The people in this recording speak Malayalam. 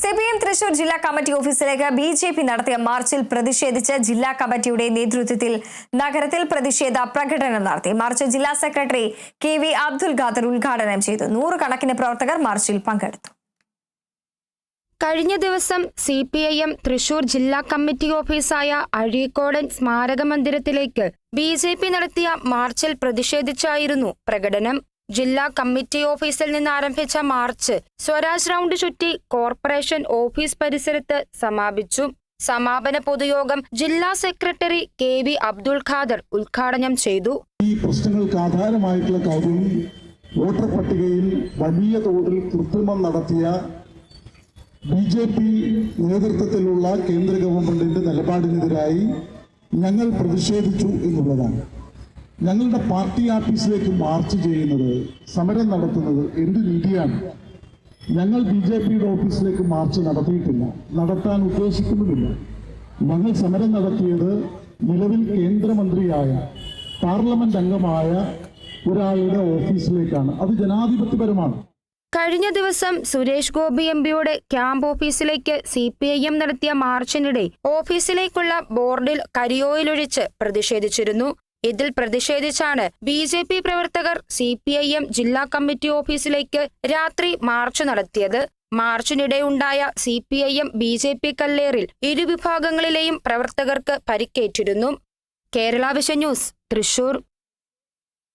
സി പി എം തൃശൂർ ജില്ലാ കമ്മിറ്റി ഓഫീസിലേക്ക് ബി ജെ പി നടത്തിയ മാർച്ചിൽ പ്രതിഷേധിച്ച് ജില്ലാ കമ്മിറ്റിയുടെ നേതൃത്വത്തിൽ നഗരത്തിൽ പ്രതിഷേധ പ്രകടനം നടത്തി. മാർച്ച് ജില്ലാ secretary K V Abdul Khader ഉദ്ഘാടനം ചെയ്തു. നൂറുകണക്കിന് പ്രവർത്തകർ മാർച്ചിൽ പങ്കെടുത്തു. കഴിഞ്ഞ ദിവസം C P I M Thrissur ജില്ലാ കമ്മിറ്റി ഓഫീസായ അഴീക്കോടൻ സ്മാരക മന്ദിരത്തിലേക്ക് ബി ജെ പി നടത്തിയ മാർച്ചിൽ പ്രതിഷേധിച്ചായിരുന്നു പ്രകടനം. ജില്ലാ കമ്മിറ്റി ഓഫീസിൽ നിന്ന് ആരംഭിച്ച മാർച്ച് സ്വരാജ് റൗണ്ട് ചുറ്റി കോർപ്പറേഷൻ ഓഫീസ് പരിസരത്ത് സമാപിച്ചു. സമാപന പൊതുയോഗം ജില്ലാ secretary K V Abdul Khader ഉദ്ഘാടനം ചെയ്തു. ഈ പ്രശ്നങ്ങൾക്ക് ആധാരമായിട്ടുള്ള കാര്യം വോട്ടർ പട്ടികയിൽ വലിയ തോതിൽ കൃത്രിമം നടത്തിയ ബി ജെ പി നേതൃത്വത്തിലുള്ള കേന്ദ്ര ഗവൺമെന്റിന്റെ നിലപാടിനെതിരായി ഞങ്ങൾ പ്രതിഷേധിച്ചു എന്നുള്ളതാണ്. ഞങ്ങളുടെ പാർട്ടി ഓഫീസിലേക്ക് മാർച്ച് ചെയ്യുന്നത് സമരം നടത്തുന്നത് എന്ത് രീതിയാണ്? ഞങ്ങൾ ബി ജെ പിയുടെ ഓഫീസിലേക്ക് മാർച്ച് നടത്തിയിട്ടില്ല. നടത്താൻ ഉദ്ദേശിക്കുന്നുമില്ല. ഞങ്ങൾ സമരം നടത്തിയത് നിലവിൽ കേന്ദ്രമന്ത്രിയായ പാർലമെന്റ് അംഗമായ ഒരാളുടെ ഓഫീസിലേക്കാണ്. അത് ജനാധിപത്യപരമാണ്. കഴിഞ്ഞ ദിവസം സുരേഷ് ഗോപി എം പിയുടെ ക്യാമ്പ് ഓഫീസിലേക്ക് സി പി ഐ എം നടത്തിയ മാർച്ചിനിടെ ഓഫീസിലേക്കുള്ള ബോർഡിൽ കരിയോയിലൊഴിച്ച് പ്രതിഷേധിച്ചിരുന്നു. ഇതിൽ പ്രതിഷേധിച്ചാണ് ബി ജെ പി പ്രവർത്തകർ സി പി ഐ എം ജില്ലാ കമ്മിറ്റി ഓഫീസിലേക്ക് രാത്രി മാർച്ച് നടത്തിയത്. മാർച്ചിനിടെ ഉണ്ടായ C P I M B J P കല്ലേറിൽ ഇരുവിഭാഗങ്ങളിലെയും പ്രവർത്തകർക്ക് പരിക്കേറ്റിരുന്നു. Kerala vision news Thrissur.